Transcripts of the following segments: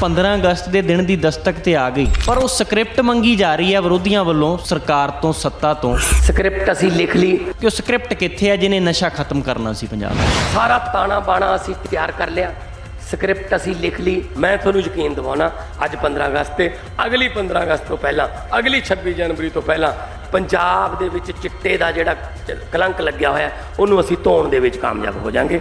15 ਅਗਸਤ ਦੇ ਦਿਨ ਦੀ ਦਸਤਕ ਤੇ ਆ ਗਈ। ਪਰ ਉਹ ਸਕ੍ਰਿਪਟ ਮੰਗੀ ਜਾ ਰਹੀ ਹੈ ਵਿਰੋਧੀਆਂ ਵੱਲੋਂ ਸਰਕਾਰ ਤੋਂ ਸੱਤਾ ਤੋਂ। ਸਕ੍ਰਿਪਟ ਅਸੀਂ ਲਿਖ ਲਈ। ਕਿ ਉਹ ਸਕ੍ਰਿਪਟ ਕਿੱਥੇ ਹੈ ਜਿਹਨੇ ਨਸ਼ਾ ਖਤਮ ਕਰਨਾ ਸੀ ਪੰਜਾਬ ਦਾ ਸਾਰਾ ਤਾਣਾ ਬਾਣਾ ਅਸੀਂ ਤਿਆਰ ਕਰ ਲਿਆ। ਸਕ੍ਰਿਪਟ ਅਸੀਂ ਲਿਖ ਲਈ। ਮੈਂ ਤੁਹਾਨੂੰ ਯਕੀਨ ਦਿਵਾਉਣਾ ਅੱਜ 15 ਅਗਸਤ ਤੇ ਅਗਲੀ 15 ਅਗਸਤ ਤੋਂ ਪਹਿਲਾਂ ਅਗਲੀ 26 ਜਨਵਰੀ ਤੋਂ ਪਹਿਲਾਂ ਪੰਜਾਬ ਦੇ ਵਿੱਚ ਚਿੱਟੇ ਦਾ ਜਿਹੜਾ ਕਲੰਕ ਲੱਗਿਆ ਹੋਇਆ ਉਹਨੂੰ ਅਸੀਂ ਧੋਣ ਦੇ ਵਿੱਚ ਕਾਮਯਾਬ ਹੋ ਜਾਾਂਗੇ।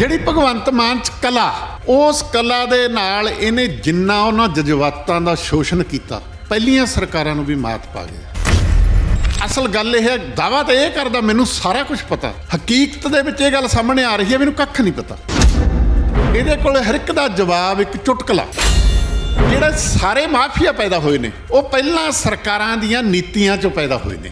ਜਿਹੜੀ ਭਗਵੰਤ ਮਾਨ ਚ ਕਲਾ, ਉਸ ਕਲਾ ਦੇ ਨਾਲ ਇਹਨੇ ਜਿੰਨਾ ਉਹਨਾਂ ਜਜ਼ਬਾਤਾਂ ਦਾ ਸ਼ੋਸ਼ਣ ਕੀਤਾ, ਪਹਿਲੀਆਂ ਸਰਕਾਰਾਂ ਨੂੰ ਵੀ ਮਾਤ ਪਾ ਗਿਆ। ਅਸਲ ਗੱਲ ਇਹ ਹੈ ਦਾਵਾ ਤਾਂ ਇਹ ਕਰਦਾ, ਮੈਨੂੰ ਸਾਰਾ ਕੁਝ ਪਤਾ। ਹਕੀਕਤ ਦੇ ਵਿੱਚ ਇਹ ਗੱਲ ਸਾਹਮਣੇ ਆ ਰਹੀ ਹੈ, ਮੈਨੂੰ ਕੱਖ ਨਹੀਂ ਪਤਾ। ਇਹਦੇ ਕੋਲ ਹਰ ਇੱਕ ਦਾ ਜਵਾਬ ਇੱਕ ਚੁਟਕਲਾ। ਜਿਹੜੇ ਸਾਰੇ ਮਾਫੀਆ ਪੈਦਾ ਹੋਏ ਨੇ, ਉਹ ਪਹਿਲਾਂ ਸਰਕਾਰਾਂ ਦੀਆਂ ਨੀਤੀਆਂ ਚੋਂ ਪੈਦਾ ਹੋਏ ਨੇ।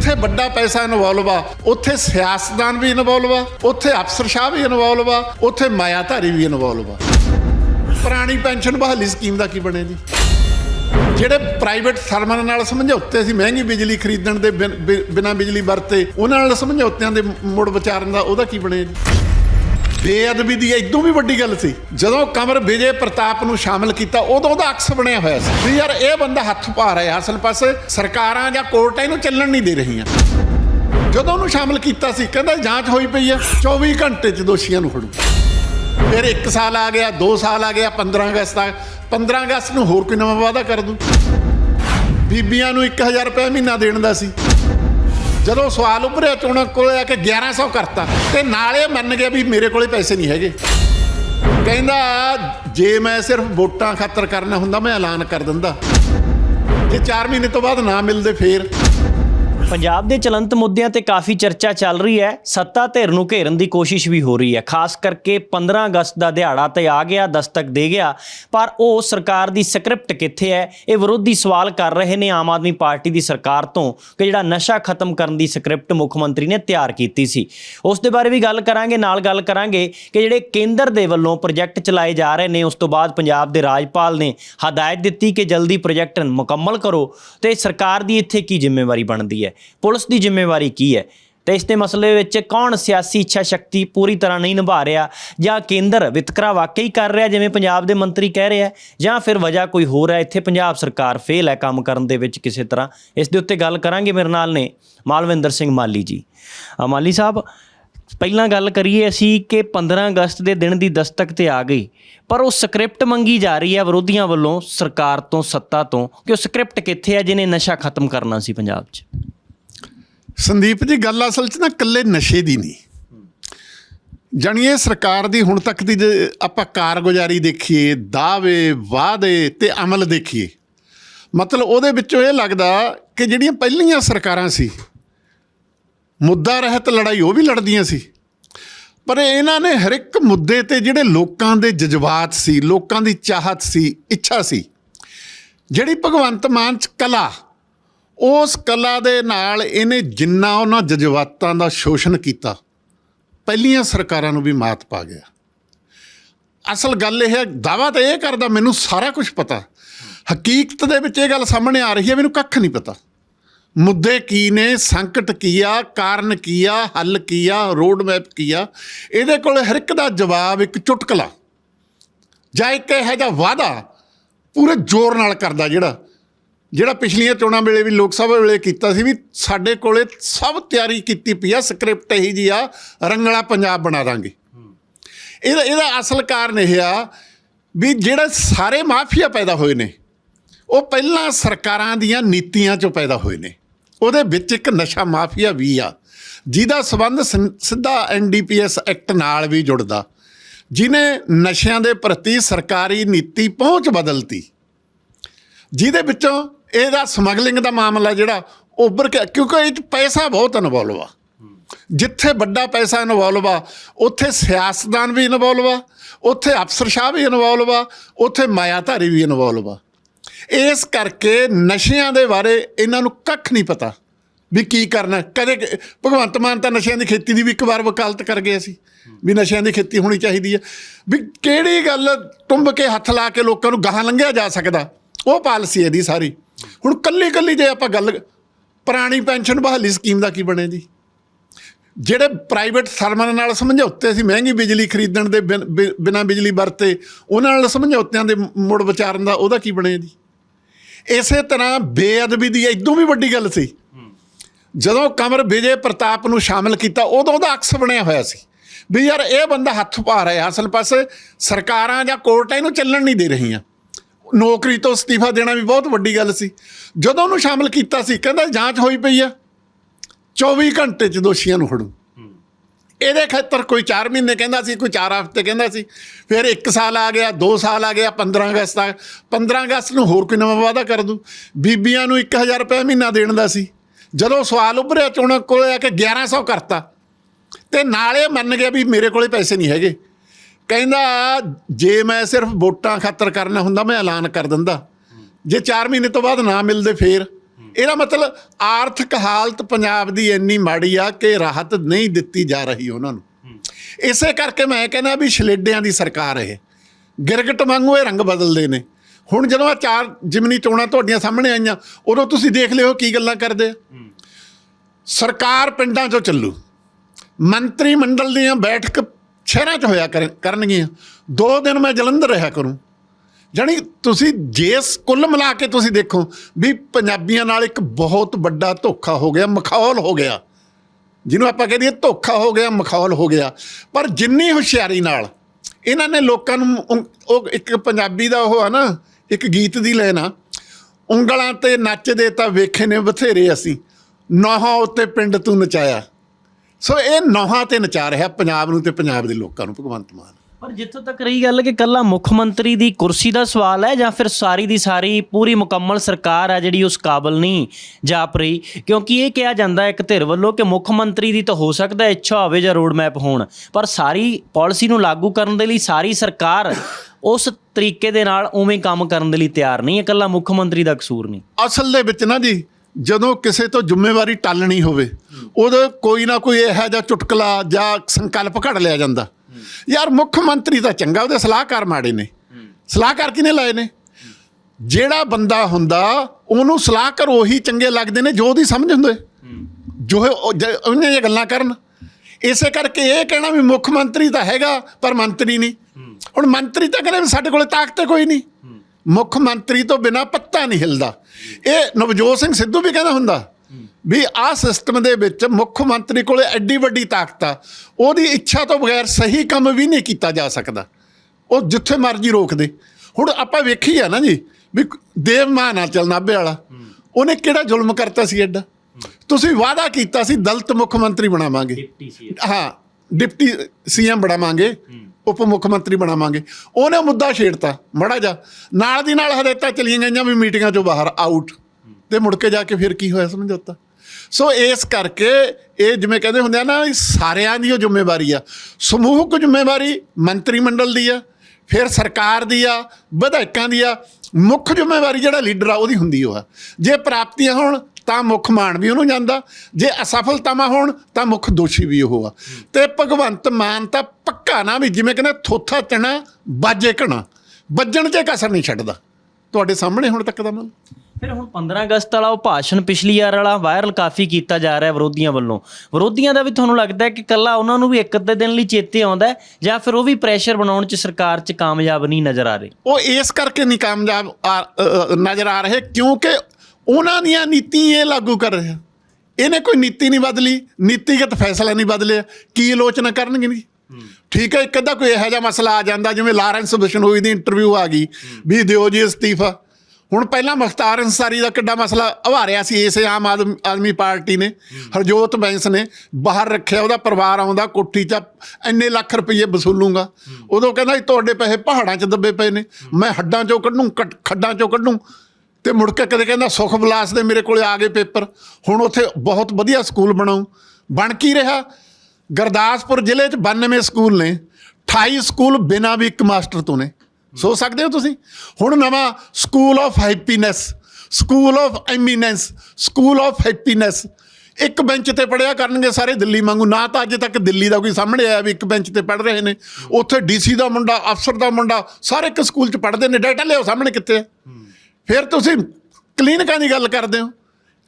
ਜਿੱਥੇ ਵੱਡਾ ਪੈਸਾ ਇਨਵੋਲਵ ਆ ਉੱਥੇ ਸਿਆਸਤਦਾਨ ਵੀ ਇਨਵੋਲਵ ਆ ਉੱਥੇ ਅਫਸਰਸ਼ਾਹ ਵੀ ਇਨਵੋਲਵ ਆ ਉੱਥੇ ਮਾਇਆਧਾਰੀ ਵੀ ਇਨਵੋਲਵ ਆ ਪੁਰਾਣੀ ਪੈਨਸ਼ਨ ਬਹਾਲੀ ਸਕੀਮ ਦਾ ਕੀ ਬਣੇ ਜੀ ਜਿਹੜੇ ਪ੍ਰਾਈਵੇਟ ਫਰਮਾਂ ਨਾਲ ਸਮਝੌਤੇ ਸੀ, ਮਹਿੰਗੀ ਬਿਜਲੀ ਖਰੀਦਣ ਦੇ ਬਿਨ- ਬਿਨਾਂ ਬਿਜਲੀ ਵਰਤੇ, ਉਹਨਾਂ ਨਾਲ ਸਮਝੌਤਿਆਂ ਦੇ ਮੁੜ ਵਿਚਾਰਨ ਦਾ ਉਹਦਾ ਕੀ ਬਣੇ ਜੀ ਬੇਅਦਬੀ ਦੀ ਇਦੋਂ ਵੀ ਵੱਡੀ ਗੱਲ ਸੀ, ਜਦੋਂ ਕਮਰ ਵਿਜੇ ਪ੍ਰਤਾਪ ਨੂੰ ਸ਼ਾਮਲ ਕੀਤਾ, ਉਦੋਂ ਉਹਦਾ ਅਕਸ ਬਣਿਆ ਹੋਇਆ ਸੀ ਵੀ ਯਾਰ ਇਹ ਬੰਦਾ ਹੱਥ ਪਾ ਰਿਹਾ, ਅਸਲ ਪਾਸੇ ਸਰਕਾਰਾਂ ਜਾਂ ਕੋਰਟਾਂ ਇਹਨੂੰ ਚੱਲਣ ਨਹੀਂ ਦੇ ਰਹੀਆਂ। ਜਦੋਂ ਉਹਨੂੰ ਸ਼ਾਮਲ ਕੀਤਾ ਸੀ, ਕਹਿੰਦਾ ਜਾਂਚ ਹੋਈ ਪਈ ਆ 24 ਘੰਟੇ 'ਚ ਦੋਸ਼ੀਆਂ ਨੂੰ ਫੜੂ। ਫਿਰ 1 ਸਾਲ ਆ ਗਿਆ 2 ਸਾਲ ਆ ਗਿਆ 15 ਅਗਸਤ ਆ 15 ਅਗਸਤ ਨੂੰ ਹੋਰ ਕੋਈ ਨਵਾਂ ਵਾਅਦਾ ਕਰ ਦੂ ਬੀਬੀਆਂ ਨੂੰ 1000 ਰੁਪਏ ਮਹੀਨਾ ਦੇਣ ਦਾ ਸੀ। ਜਦੋਂ ਸਵਾਲ ਉੱਭਰਿਆ ਚੋਣਾਂ ਕੋਲ ਆ ਕੇ 1100 ਕਰਤਾ ਤੇ ਨਾਲੇ ਮੰਨ ਗਿਆ ਵੀ ਮੇਰੇ ਕੋਲੇ ਪੈਸੇ ਨਹੀਂ ਹੈਗੇ। ਕਹਿੰਦਾ, ਜੇ ਮੈਂ ਸਿਰਫ ਵੋਟਾਂ ਖਾਤਰ ਕਰਨਾ ਹੁੰਦਾ, ਮੈਂ ਐਲਾਨ ਕਰ ਦਿੰਦਾ। ਜੇ 4 ਮਹੀਨੇ ਤੋਂ ਬਾਅਦ ਨਾ ਮਿਲਦੇ ਫੇਰ। ਪੰਜਾਬ ਦੇ ਚਲੰਤ ਮੁੱਦਿਆਂ ਤੇ ਕਾਫੀ ਚਰਚਾ ਚੱਲ ਰਹੀ ਹੈ। ਸੱਤਾ ਧਿਰ ਨੂੰ ਘੇਰਨ ਦੀ ਕੋਸ਼ਿਸ਼ ਵੀ ਹੋ ਰਹੀ ਹੈ। ਖਾਸ ਕਰਕੇ 15 ਅਗਸਤ ਦਾ ਦਿਹਾੜਾ ਤੇ ਆ ਗਿਆ, ਦਸਤਕ ਦੇ ਗਿਆ। ਪਰ ਉਹ ਸਰਕਾਰ ਦੀ ਸਕ੍ਰਿਪਟ ਕਿੱਥੇ ਹੈ? ਇਹ ਵਿਰੋਧੀ ਸਵਾਲ ਕਰ ਰਹੇ ਨੇ ਆਮ ਆਦਮੀ ਪਾਰਟੀ ਦੀ ਸਰਕਾਰ ਤੋਂ ਕਿ ਜਿਹੜਾ ਨਸ਼ਾ ਖਤਮ ਕਰਨ ਦੀ ਸਕ੍ਰਿਪਟ ਮੁੱਖ ਮੰਤਰੀ ਨੇ ਤਿਆਰ ਕੀਤੀ ਸੀ। ਉਸ ਦੇ ਬਾਰੇ ਵੀ ਗੱਲ ਕਰਾਂਗੇ, ਨਾਲ ਗੱਲ ਕਰਾਂਗੇ ਕਿ ਜਿਹੜੇ ਕੇਂਦਰ ਦੇ ਵੱਲੋਂ ਪ੍ਰੋਜੈਕਟ ਚਲਾਏ ਜਾ ਰਹੇ ਨੇ, ਉਸ ਤੋਂ ਬਾਅਦ ਪੰਜਾਬ ਦੇ ਰਾਜਪਾਲ ਨੇ ਹਦਾਇਤ ਦਿੱਤੀ ਕਿ ਜਲਦੀ ਪ੍ਰੋਜੈਕਟ ਮੁਕੰਮਲ ਕਰੋ ਤੇ ਸਰਕਾਰ ਦੀ ਇੱਥੇ ਕੀ ਜ਼ਿੰਮੇਵਾਰੀ ਬਣਦੀ ਹੈ? ਪੁਲਿਸ ਦੀ ਜ਼ਿੰਮੇਵਾਰੀ ਕੀ ਹੈ? ਤੇ ਇਸ ਦੇ ਮਸਲੇ ਵਿੱਚ ਕੌਣ ਸਿਆਸੀ ਇੱਛਾ ਸ਼ਕਤੀ ਪੂਰੀ ਤਰ੍ਹਾਂ ਨਹੀਂ ਨਿਭਾ ਰਿਹਾ ਜਾਂ ਕੇਂਦਰ ਵਿਤਕਰਾ ਵਾਕਈ ਕਰ ਰਿਹਾ ਜਿਵੇਂ ਪੰਜਾਬ ਦੇ ਮੰਤਰੀ ਕਹਿ ਰਿਹਾ ਜਾਂ ਫਿਰ ਵਜ੍ਹਾ ਕੋਈ ਹੋਰ ਹੈ? ਇੱਥੇ ਪੰਜਾਬ ਸਰਕਾਰ ਫੇਲ ਹੈ ਕੰਮ ਕਰਨ ਦੇ ਵਿੱਚ ਕਿਸੇ ਤਰ੍ਹਾਂ। ਇਸ ਦੇ ਉੱਤੇ ਗੱਲ ਕਰਾਂਗੇ ਮੇਰੇ ਨਾਲ ਨੇ ਮਾਲਵਿੰਦਰ ਸਿੰਘ ਮਾਲੀ ਜੀ। ਮਾਲੀ ਸਾਹਿਬ, ਪਹਿਲਾਂ ਗੱਲ ਕਰੀਏ ਅਸੀਂ ਕਿ 15 ਅਗਸਤ ਦੇ ਦਿਨ ਦੀ ਦਸਤਕ ਤੇ ਆ ਗਈ, ਪਰ ਉਹ ਸਕ੍ਰਿਪਟ ਮੰਗੀ ਜਾ ਰਹੀ ਹੈ ਵਿਰੋਧੀਆਂ ਵੱਲੋਂ ਸਰਕਾਰ ਤੋਂ, ਸੱਤਾ ਤੋਂ, ਕਿ ਉਹ ਸਕ੍ਰਿਪਟ ਕਿੱਥੇ ਹੈ ਜਿਹਨੇ ਨਸ਼ਾ ਖਤਮ ਕਰਨਾ ਸੀ ਪੰਜਾਬ 'ਚ? ਸੰਦੀਪ ਜੀ, ਗੱਲ ਅਸਲ 'ਚ ਨਾ ਇਕੱਲੇ ਨਸ਼ੇ ਦੀ ਨਹੀਂ। ਜਾਣੀ ਇਹ ਸਰਕਾਰ ਦੀ ਹੁਣ ਤੱਕ ਦੀ ਜੇ ਆਪਾਂ ਕਾਰਗੁਜ਼ਾਰੀ ਦੇਖੀਏ, ਦਾਅਵੇ, ਵਾਅਦੇ ਤੇ ਅਮਲ ਦੇਖੀਏ, ਮਤਲਬ ਉਹਦੇ ਵਿੱਚੋਂ ਇਹ ਲੱਗਦਾ ਕਿ ਜਿਹੜੀਆਂ ਪਹਿਲੀਆਂ ਸਰਕਾਰਾਂ ਸੀ, ਮੁੱਦਾ ਰਹਿਤ ਲੜਾਈ ਉਹ ਵੀ ਲੜਦੀਆਂ ਸੀ। ਪਰ ਇਹਨਾਂ ਨੇ ਹਰ ਇੱਕ ਮੁੱਦੇ ਤੇ ਜਿਹੜੇ ਲੋਕਾਂ ਦੇ ਜਜ਼ਬਾਤ ਸੀ, ਲੋਕਾਂ ਦੀ ਚਾਹਤ ਸੀ, ਇੱਛਾ ਸੀ, ਜਿਹੜੀ ਭਗਵੰਤ ਮਾਨ ਚ ਕਲਾ ਉਸ ਕਲਾ ਦੇ ਨਾਲ ਇਹਨੇ ਜਿੰਨਾ ਉਹਨਾਂ ਜਜ਼ਬਾਤਾਂ ਦਾ ਸ਼ੋਸ਼ਣ ਕੀਤਾ, ਪਹਿਲੀਆਂ ਸਰਕਾਰਾਂ ਨੂੰ ਵੀ ਮਾਤ ਪਾ ਗਿਆ। ਅਸਲ ਗੱਲ ਇਹ ਹੈ ਦਾਵਾ ਤਾਂ ਇਹ ਕਰਦਾ, ਮੈਨੂੰ ਸਾਰਾ ਕੁਝ ਪਤਾ। ਹਕੀਕਤ ਦੇ ਵਿੱਚ ਇਹ ਗੱਲ ਸਾਹਮਣੇ ਆ ਰਹੀ ਹੈ, ਮੈਨੂੰ ਕੱਖ ਨਹੀਂ ਪਤਾ। ਮੁੱਦੇ ਕੀ ਨੇ, ਸੰਕਟ ਕੀ ਆ, ਕਾਰਨ ਕੀ ਆ, ਹੱਲ ਕੀ ਆ ਰੋਡ ਮੈਪ ਕੀ ਆ, ਇਹਦੇ ਕੋਲ ਹਰ ਇੱਕ ਦਾ ਜਵਾਬ ਇੱਕ ਚੁਟਕਲਾ। ਜਾਂ ਇੱਕ ਇਹੋ ਜਿਹਾ ਵਾਅਦਾ ਪੂਰੇ ਜ਼ੋਰ ਨਾਲ ਕਰਦਾ ਜਿਹੜਾ ਜਿਹੜਾ ਪਿਛਲੀਆਂ ਚੋਣਾਂ ਵੇਲੇ ਵੀ ਲੋਕ ਸਭਾ ਵੇਲੇ ਕੀਤਾ ਸੀ ਵੀ ਸਾਡੇ ਕੋਲੇ ਸਭ ਤਿਆਰੀ ਕੀਤੀ ਪਈ ਆ ਸਕ੍ਰਿਪਟ ਇਹੀ ਜੀ ਆ, ਰੰਗਲਾ ਪੰਜਾਬ ਬਣਾ ਦਾਂਗੇ। ਇਹਦਾ ਇਹਦਾ ਅਸਲ ਕਾਰਨ ਇਹ ਆ ਵੀ ਜਿਹੜੇ ਸਾਰੇ ਮਾਫੀਆ ਪੈਦਾ ਹੋਏ ਨੇ, ਉਹ ਪਹਿਲਾਂ ਸਰਕਾਰਾਂ ਦੀਆਂ ਨੀਤੀਆਂ ਚੋਂ ਪੈਦਾ ਹੋਏ ਨੇ। ਉਹਦੇ ਵਿੱਚ ਇੱਕ ਨਸ਼ਾ ਮਾਫੀਆ ਵੀ ਆ, ਜਿਹਦਾ ਸਬੰਧ ਸਿੰ- ਸਿੱਧਾ ਐਨਡੀਪੀਐਸ ਐਕਟ ਨਾਲ ਵੀ ਜੁੜਦਾ ਜਿਨੇ ਨਸ਼ਿਆਂ ਦੇ ਪ੍ਰਤੀ ਸਰਕਾਰੀ ਨੀਤੀ ਪਹੁੰਚ ਬਦਲਤੀ। ਜਿਹਦੇ ਵਿੱਚੋਂ ਇਹਦਾ ਸਮਗਲਿੰਗ ਦਾ ਮਾਮਲਾ ਜਿਹੜਾ ਉੱਭਰ ਕੇ ਕਿਉਂਕਿ ਇਹ 'ਚ ਪੈਸਾ ਬਹੁਤ ਇਨਵੋਲਵ ਆ। ਜਿੱਥੇ ਵੱਡਾ ਪੈਸਾ ਇਨਵੋਲਵ ਆ, ਉੱਥੇ ਸਿਆਸਤਦਾਨ ਵੀ ਇਨਵੋਲਵ ਆ, ਉੱਥੇ ਅਫਸਰਸ਼ਾਹ ਵੀ ਇਨਵੋਲਵ ਆ, ਉੱਥੇ ਮਾਇਆਧਾਰੀ ਵੀ ਇਨਵੋਲਵ ਆ। ਇਸ ਕਰਕੇ ਨਸ਼ਿਆਂ ਦੇ ਬਾਰੇ ਇਹਨਾਂ ਨੂੰ ਕੱਖ ਨਹੀਂ ਪਤਾ ਵੀ ਕੀ ਕਰਨਾ ਕਦੇ ਭਗਵੰਤ ਮਾਨ ਤਾਂ ਨਸ਼ਿਆਂ ਦੀ ਖੇਤੀ ਦੀ ਵੀ ਇੱਕ ਵਾਰ ਵਕਾਲਤ ਕਰ ਗਏ ਸੀ, ਵੀ ਨਸ਼ਿਆਂ ਦੀ ਖੇਤੀ ਹੋਣੀ ਚਾਹੀਦੀ ਹੈ ਵੀ ਕਿਹੜੀ ਗੱਲ ਟੁੰਬ ਕੇ ਹੱਥ ਲਾ ਕੇ ਲੋਕਾਂ ਨੂੰ ਗਾਹਾਂ ਲੰਘਿਆ ਜਾ ਸਕਦਾ? ਉਹ ਪਾਲਿਸੀ ਇਹਦੀ ਸਾਰੀ। ਹੁਣ ਕੱਲੀ ਕੱਲੀ ਜੇ ਆਪਾਂ ਗੱਲ ਪੁਰਾਣੀ ਪੈਨਸ਼ਨ ਬਹਾਲੀ ਸਕੀਮ ਦਾ ਕੀ ਬਣੇ ਜੀ? ਜਿਹੜੇ ਪ੍ਰਾਈਵੇਟ ਫਰਮਾਂ ਨਾਲ ਸਮਝੌਤੇ ਸੀ, ਮਹਿੰਗੀ ਬਿਜਲੀ ਖਰੀਦਣ ਦੇ ਬਿਨ- ਬਿ- ਬਿਨਾਂ ਬਿਜਲੀ ਵਰਤੇ, ਉਹਨਾਂ ਨਾਲ ਸਮਝੌਤਿਆਂ ਦੇ ਮੁੜ ਵਿਚਾਰਨ ਦਾ ਉਹਦਾ ਕੀ ਬਣਿਆ ਜੀ? ਇਸੇ ਤਰ੍ਹਾਂ ਬੇਅਦਬੀ ਦੀ ਇਦੋਂ ਵੀ ਵੱਡੀ ਗੱਲ ਸੀ। ਜਦੋਂ ਕਮਰ ਵਿਜੇ ਪ੍ਰਤਾਪ ਨੂੰ ਸ਼ਾਮਲ ਕੀਤਾ, ਉਦੋਂ ਉਹਦਾ ਅਕਸ ਬਣਿਆ ਹੋਇਆ ਸੀ। ਵੀ ਯਾਰ, ਇਹ ਬੰਦਾ ਹੱਥ ਪਾ ਰਿਹਾ, ਅਸਲ ਪਾਸੇ ਸਰਕਾਰਾਂ ਜਾਂ ਕੋਰਟਾਂ ਇਹਨੂੰ ਚੱਲਣ ਨਹੀਂ ਦੇ ਰਹੀਆਂ। ਨੌਕਰੀ ਤੋਂ ਅਸਤੀਫਾ ਦੇਣਾ ਵੀ ਬਹੁਤ ਵੱਡੀ ਗੱਲ ਸੀ। ਜਦੋਂ ਉਹਨੂੰ ਸ਼ਾਮਲ ਕੀਤਾ ਸੀ, ਕਹਿੰਦਾ ਜਾਂਚ ਹੋਈ ਪਈ ਆ। 24 ਘੰਟੇ ਚ ਦੋਸ਼ੀਆਂ ਨੂੰ ਫੜੂ। ਇਹਦੇ ਖੇਤਰ ਕੋਈ 4 ਮਹੀਨੇ ਕਹਿੰਦਾ ਸੀ, ਕੋਈ 4 ਹਫ਼ਤੇ ਕਹਿੰਦਾ ਸੀ। ਫਿਰ 1 ਸਾਲ ਆ ਗਿਆ 2 ਸਾਲ ਆ ਗਿਆ 15 ਅਗਸਤ ਆ 15 ਅਗਸਤ ਨੂੰ ਹੋਰ ਕੋਈ ਨਵਾਂ ਵਾਅਦਾ ਕਰ ਦੂ। ਬੀਬੀਆਂ ਨੂੰ 1000 ਰੁਪਏ ਮਹੀਨਾ ਦੇਣ ਦਾ ਸੀ। ਜਦੋਂ ਸਵਾਲ ਉੱਭਰਿਆ ਚੋਣਾਂ ਕੋਲ ਆ ਕੇ 1100 ਕਰਤਾ। ਤੇ ਨਾਲੇ ਮੰਨ ਗਿਆ ਵੀ ਮੇਰੇ ਕੋਲੇ ਪੈਸੇ ਨਹੀਂ ਹੈਗੇ। ਕਹਿੰਦਾ, ਜੇ ਮੈਂ ਸਿਰਫ ਵੋਟਾਂ ਖਾਤਰ ਕਰਨਾ ਹੁੰਦਾ, ਮੈਂ ਐਲਾਨ ਕਰ ਦਿੰਦਾ। ਜੇ 4 ਮਹੀਨੇ ਤੋਂ ਬਾਅਦ ਨਾ ਮਿਲਦੇ ਫੇਰ। ਇਹਦਾ ਮਤਲਬ ਆਰਥਿਕ ਹਾਲਤ ਪੰਜਾਬ ਦੀ ਇੰਨੀ ਮਾੜੀ ਆ ਕਿ ਰਾਹਤ ਨਹੀਂ ਦਿੱਤੀ ਜਾ ਰਹੀ ਉਹਨਾਂ ਨੂੰ। ਇਸੇ ਕਰਕੇ ਮੈਂ ਕਹਿੰਦਾ ਵੀ ਛਲੇਡਿਆਂ ਦੀ ਸਰਕਾਰ ਇਹ। ਗਿਰਗਟ ਵਾਂਗੂ ਇਹ ਰੰਗ ਬਦਲਦੇ ਨੇ। ਹੁਣ ਜਦੋਂ ਆ ਚਾਰ ਜਿਮਨੀ ਚੋਣਾਂ ਤੁਹਾਡੀਆਂ ਸਾਹਮਣੇ ਆਈਆਂ, ਉਦੋਂ ਤੁਸੀਂ ਦੇਖ ਲਿਓ ਕੀ ਗੱਲਾਂ ਕਰਦੇ ਸਰਕਾਰ ਪਿੰਡਾਂ 'ਚੋਂ ਚੱਲੂ। ਮੰਤਰੀ ਮੰਡਲ ਦੀਆਂ ਬੈਠਕ ਸ਼ਹਿਰਾਂ 'ਚ ਹੋਇਆ ਕਰ- ਕਰਨਗੀਆਂ। ਦੋ ਦਿਨ ਮੈਂ ਜਲੰਧਰ ਰਿਹਾ ਕਰੂੰ। ਜਾਣੀ ਤੁਸੀਂ ਜੇਸ ਕੁੱਲ ਮਿਲਾ ਕੇ ਤੁਸੀਂ ਦੇਖੋ ਵੀ ਪੰਜਾਬੀਆਂ ਨਾਲ ਇੱਕ ਬਹੁਤ ਵੱਡਾ ਧੋਖਾ ਹੋ ਗਿਆ, ਮਖੌਲ ਹੋ ਗਿਆ। ਜਿਹਨੂੰ ਆਪਾਂ ਕਹਿ ਦਈਏ ਧੋਖਾ ਹੋ ਗਿਆ, ਮਖੌਲ ਹੋ ਗਿਆ। ਪਰ ਜਿੰਨੀ ਹੁਸ਼ਿਆਰੀ ਨਾਲ ਇਹਨਾਂ ਨੇ ਲੋਕਾਂ ਨੂੰ ਉਂ- ਉਹ ਇੱਕ ਪੰਜਾਬੀ ਦਾ ਉਹ ਆ ਨਾ, ਇੱਕ ਗੀਤ ਦੀ ਲੈਣ ਆ। ਉਂਗਲਾਂ ਤੇ ਨੱਚਦੇ ਤਾਂ ਵੇਖੇ ਨੇ ਬਥੇਰੇ ਅਸੀਂ। ਨੌਹਾਂ ਉੱਤੇ ਪਿੰਡ ਤੂੰ ਨਚਾਇਆ। ਸੋ ਇਹ ਨੌਹਾਂ ਤੇ ਨਚਾ ਰਿਹਾ ਪੰਜਾਬ ਨੂੰ ਤੇ ਪੰਜਾਬ ਦੇ ਲੋਕਾਂ ਨੂੰ ਭਗਵੰਤ ਮਾਨ। ਪਰ ਜਿੱਥੋਂ ਤੱਕ ਰਹੀ ਗੱਲ ਕਿ ਕੱਲਾ ਮੁੱਖ ਮੰਤਰੀ ਦੀ ਕੁਰਸੀ ਦਾ ਸਵਾਲ ਹੈ ਜਾਂ ਫਿਰ ਸਾਰੀ ਦੀ ਸਾਰੀ ਪੂਰੀ ਮੁਕੰਮਲ ਸਰਕਾਰ ਹੈ ਜਿਹੜੀ ਉਸ ਕਾਬਲ ਨਹੀਂ ਜਾਪ ਰਹੀ? ਕਿਉਂਕਿ ਇਹ ਕਿਹਾ ਜਾਂਦਾ ਇੱਕ ਧਿਰ ਵੱਲੋਂ ਕਿ ਮੁੱਖ ਮੰਤਰੀ ਦੀ ਤਾਂ ਹੋ ਸਕਦਾ ਇੱਛਾ ਹੋਵੇ ਜਾਂ ਰੋਡ ਮੈਪ ਹੋਣ ਪਰ ਸਾਰੀ ਪਾਲਿਸੀ ਨੂੰ ਲਾਗੂ ਕਰਨ ਦੇ ਲਈ ਸਾਰੀ ਸਰਕਾਰ ਉਸ ਤਰੀਕੇ ਦੇ ਨਾਲ ਉਵੇਂ ਕੰਮ ਕਰਨ ਦੇ ਲਈ ਤਿਆਰ ਨਹੀਂ ਹੈ ਕੱਲਾ ਮੁੱਖ ਮੰਤਰੀ ਦਾ ਕਸੂਰ ਨਹੀਂ। ਅਸਲ ਦੇ ਵਿੱਚ ਨਾ ਜੀ ਜਦੋਂ ਕਿਸੇ ਤੋਂ ਜ਼ਿੰਮੇਵਾਰੀ ਟਾਲਣੀ ਹੋਵੇ, ਉਦੋਂ ਕੋਈ ਨਾ ਕੋਈ ਇਹੋ ਜਿਹਾ ਚੁਟਕਲਾ ਜਾਂ ਸੰਕਲਪ ਘੜ ਲਿਆ ਜਾਂਦਾ। ਯਾਰ ਮੁੱਖ ਮੰਤਰੀ ਤਾਂ ਚੰਗਾ, ਉਹਦੇ ਸਲਾਹਕਾਰ ਮਾੜੇ ਨੇ। ਸਲਾਹਕਾਰ ਕਿਨੇ ਲਾਏ ਨੇ? ਜਿਹੜਾ ਬੰਦਾ ਹੁੰਦਾ, ਉਹਨੂੰ ਸਲਾਹਕਾਰ ਉਹੀ ਚੰਗੇ ਲੱਗਦੇ ਨੇ ਜੋ ਉਹਦੀ ਸਮਝ ਹੁੰਦੇ। ਜੋ ਉਹ ਜ- ਉਹਨੇ ਇਹ ਗੱਲਾਂ ਕਰਨ। ਇਸੇ ਕਰਕੇ ਇਹ ਕਹਿਣਾ ਵੀ ਮੁੱਖ ਮੰਤਰੀ ਤਾਂ ਹੈਗਾ, ਪਰ ਮੰਤਰੀ ਨਹੀਂ। ਹੁਣ ਮੰਤਰੀ ਤਾਂ ਕਹਿੰਦੇ ਵੀ ਸਾਡੇ ਕੋਲੇ ਤਾਕਤ ਕੋਈ ਨਹੀਂ। ਮੁੱਖ ਮੰਤਰੀ ਤੋਂ ਬਿਨਾ ਪੱਤਾ ਨਹੀਂ ਹਿਲਦਾ। ਇਹ ਨਵਜੋਤ ਸਿੰਘ ਸਿੱਧੂ ਵੀ ਕਹਿੰਦਾ ਹੁੰਦਾ ਵੀ ਆਹ ਸਿਸਟਮ ਦੇ ਵਿੱਚ ਮੁੱਖ ਮੰਤਰੀ ਕੋਲੇ ਐਡੀ ਵੱਡੀ ਤਾਕਤ ਆ ਉਹਦੀ ਇੱਛਾ ਤੋਂ ਬਗੈਰ ਸਹੀ ਕੰਮ ਵੀ ਨਹੀਂ ਕੀਤਾ ਜਾ ਸਕਦਾ। ਉਹ ਜਿੱਥੇ ਮਰਜ਼ੀ ਰੋਕ ਦੇ। ਹੁਣ ਆਪਾਂ ਵੇਖੀ ਆ ਨਾ ਜੀ ਵੀ ਦੇਵ ਮਾਨ ਆ ਚੱਲ ਨਾਭੇ ਵਾਲਾ ਉਹਨੇ ਕਿਹੜਾ ਜ਼ੁਲਮ ਕਰਤਾ ਸੀ ਐਡਾ? ਤੁਸੀਂ ਵਾਅਦਾ ਕੀਤਾ ਸੀ ਦਲਿਤ ਮੁੱਖ ਮੰਤਰੀ ਬਣਾਵਾਂਗੇ। ਹਾਂ ਡਿਪਟੀ ਸੀਐਮ ਬਣਾਵਾਂਗੇ ਉਪ ਮੁੱਖ ਮੰਤਰੀ ਬਣਾਵਾਂਗੇ। ਉਹਨੇ ਮੁੱਦਾ ਛੇੜਤਾ ਮੜਾ ਜਾ ਨਾਲ ਦੀ ਨਾਲ ਹਦਾਇਤਾਂ ਚਲੀਆਂ ਗਈਆਂ ਵੀ ਮੀਟਿੰਗਾਂ ਚੋਂ ਬਾਹਰ ਆਊਟ ਤੇ ਮੁੜ ਕੇ ਜਾ ਕੇ ਫਿਰ ਕੀ ਹੋਇਆ ਸਮਝੌਤਾ? ਸੋ ਇਸ ਕਰਕੇ ਇਹ ਜਿਵੇਂ ਕਹਿੰਦੇ ਹੁੰਦੇ ਆ ਨਾ ਸਾਰਿਆਂ ਦੀ ਉਹ ਜ਼ਿੰਮੇਵਾਰੀ ਆ। ਸਮੂਹਕ ਜ਼ਿੰਮੇਵਾਰੀ ਮੰਤਰੀ ਮੰਡਲ ਦੀ ਆ ਫਿਰ ਸਰਕਾਰ ਦੀ ਆ ਵਿਧਾਇਕਾਂ ਦੀ ਆ। ਮੁੱਖ ਜ਼ਿੰਮੇਵਾਰੀ ਜਿਹੜਾ ਲੀਡਰ ਆ ਉਹਦੀ ਹੁੰਦੀ ਉਹ ਆ। ਜੇ ਪ੍ਰਾਪਤੀਆਂ ਹੋਣ ਤਾਂ ਮੁੱਖ ਮਾਨ ਵੀ ਉਹਨੂੰ ਜਾਂਦਾ। ਜੇ ਅਸਫਲਤਾਵਾਂ ਹੋਣ ਤਾਂ ਮੁੱਖ ਦੋਸ਼ੀ ਵੀ ਉਹ ਆ। ਤੇ ਭਗਵੰਤ ਮਾਨ ਤਾਂ ਪੱਕਾ ਨਾ ਵੀ ਜਿਵੇਂ ਕਹਿੰਦੇ ਥੋਥਾ ਚਣਾ ਬਾਜੇ ਕਣਾ ਵੱਜਣ 'ਚ ਕਸਰ ਨਹੀਂ ਛੱਡਦਾ। ਤੁਹਾਡੇ ਸਾਹਮਣੇ ਹੁਣ ਤੱਕ ਦਾ ਮਨ ਫਿਰ ਹੁਣ 15 ਅਗਸਤ ਵਾਲਾ ਉਹ ਭਾਸ਼ਣ ਪਿਛਲੀ ਵਾਰ ਵਾਲਾ ਵਾਇਰਲ ਕਾਫੀ ਕੀਤਾ ਜਾ ਰਿਹਾ ਵਿਰੋਧੀਆਂ ਵੱਲੋਂ। ਵਿਰੋਧੀਆਂ ਦਾ ਵੀ ਤੁਹਾਨੂੰ ਲੱਗਦਾ ਹੈ ਕਿ ਕੱਲਾ ਉਹਨਾਂ ਨੂੰ ਵੀ ਇੱਕ ਅੱਧੇ ਦਿਨ ਲਈ ਚੇਤੇ ਆਉਂਦਾ ਜਾਂ ਫਿਰ ਉਹ ਵੀ ਪ੍ਰੈਸ਼ਰ ਬਣਾਉਣ 'ਚ ਸਰਕਾਰ 'ਚ ਕਾਮਯਾਬ ਨਹੀਂ ਨਜ਼ਰ ਆ ਰਹੇ? ਉਹ ਇਸ ਕਰਕੇ ਨਹੀਂ ਕਾਮਯਾਬ ਨਜ਼ਰ ਆ ਰਹੇ ਕਿਉਂਕਿ ਉਹਨਾਂ ਦੀਆਂ ਨੀਤੀ ਇਹ ਲਾਗੂ ਕਰ ਰਿਹਾ। ਇਹਨੇ ਕੋਈ ਨੀਤੀ ਨਹੀਂ ਬਦਲੀ ਨੀਤੀਗਤ ਫੈਸਲਾ ਨਹੀਂ ਬਦਲਿਆ। ਕੀ ਆਲੋਚਨਾ ਕਰਨਗੇ ਨਹੀਂ ਠੀਕ ਹੈ ਇੱਕ ਅੱਧਾ ਕੋਈ ਇਹੋ ਜਿਹਾ ਮਸਲਾ ਆ ਜਾਂਦਾ ਜਿਵੇਂ ਲਾਰੈਂਸ ਬਿਸ਼ਨੋਈ ਦੀ ਇੰਟਰਵਿਊ ਆ ਗਈ ਵੀ ਦਿਓ ਜੀ ਅਸਤੀਫਾ। ਹੁਣ ਪਹਿਲਾਂ ਮੁਖਤਾਰ ਅੰਸਾਰੀ ਦਾ ਕਿੱਡਾ ਮਸਲਾ ਉਭਾਰਿਆ ਸੀ ਇਸੇ ਆਮ ਆਦਮ- ਪਾਰਟੀ ਨੇ। ਹਰਜੋਤ ਬੈਂਸ ਨੇ ਬਾਹਰ ਰੱਖਿਆ ਉਹਦਾ ਪਰਿਵਾਰ ਆਉਂਦਾ ਕੋਠੀ 'ਚ ਇੰਨੇ ਲੱਖ ਰੁਪਏ ਵਸੂਲੂੰਗਾ। ਉਦੋਂ ਕਹਿੰਦਾ ਤੁਹਾਡੇ ਪੈਸੇ ਪਹਾੜਾਂ 'ਚ ਦੱਬੇ ਪਏ ਨੇ। ਮੈਂ ਹੱਡਾਂ 'ਚੋਂ ਕੱਢੂੰ ਖੱਡਾਂ 'ਚੋਂ ਕੱਢੂੰ। ਤੇ ਮੁੜ ਕੇ ਕਦੇ ਕਹਿੰਦਾ ਸੁਖ ਵਿਲਾਸ ਦੇ ਮੇਰੇ ਕੋਲੇ ਆ ਗਏ ਪੇਪਰ। ਹੁਣ ਉੱਥੇ ਬਹੁਤ ਵਧੀਆ ਸਕੂਲ ਬਣਾਉ। ਬਣ ਕੀ ਰਿਹਾ? ਗੁਰਦਾਸਪੁਰ ਜ਼ਿਲ੍ਹੇ 'ਚ 92 ਸਕੂਲ ਨੇ। 28 ਸਕੂਲ ਬਿਨਾਂ ਵੀ ਇੱਕ ਮਾਸਟਰ ਤੋਂ ਨੇ। ਸੋਚ ਸਕਦੇ ਹੋ ਤੁਸੀਂ? ਹੁਣ ਨਵਾਂ school of happiness, school of eminence, school of happiness. ਇੱਕ ਬੈਂਚ ਤੇ ਪੜਿਆ ਕਰਨਗੇ ਸਾਰੇ ਦਿੱਲੀ ਵਾਂਗੂ। ਨਾ ਤਾਂ ਅੱਜ ਤੱਕ ਦਿੱਲੀ ਦਾ ਕੋਈ ਸਾਹਮਣੇ ਆਇਆ ਵੀ ਇੱਕ ਬੈਂਚ ਤੇ ਪੜ ਰਹੇ ਨੇ। ਉੱਥੇ ਡੀਸੀ ਦਾ ਮੁੰਡਾ, ਅਫਸਰ ਦਾ ਮੁੰਡਾ, ਸਾਰੇ ਇੱਕ ਸਕੂਲ 'ਚ ਪੜ੍ਹਦੇ ਨੇ। ਡਾਟਾ ਲਿਆਓ ਸਾਹਮਣੇ ਕਿੱਥੇ ਹੈ ਫਿਰ ਤੁਸੀਂ ਕਲੀਨਿਕਾਂ ਦੀ ਗੱਲ ਕਰਦੇ ਹੋ।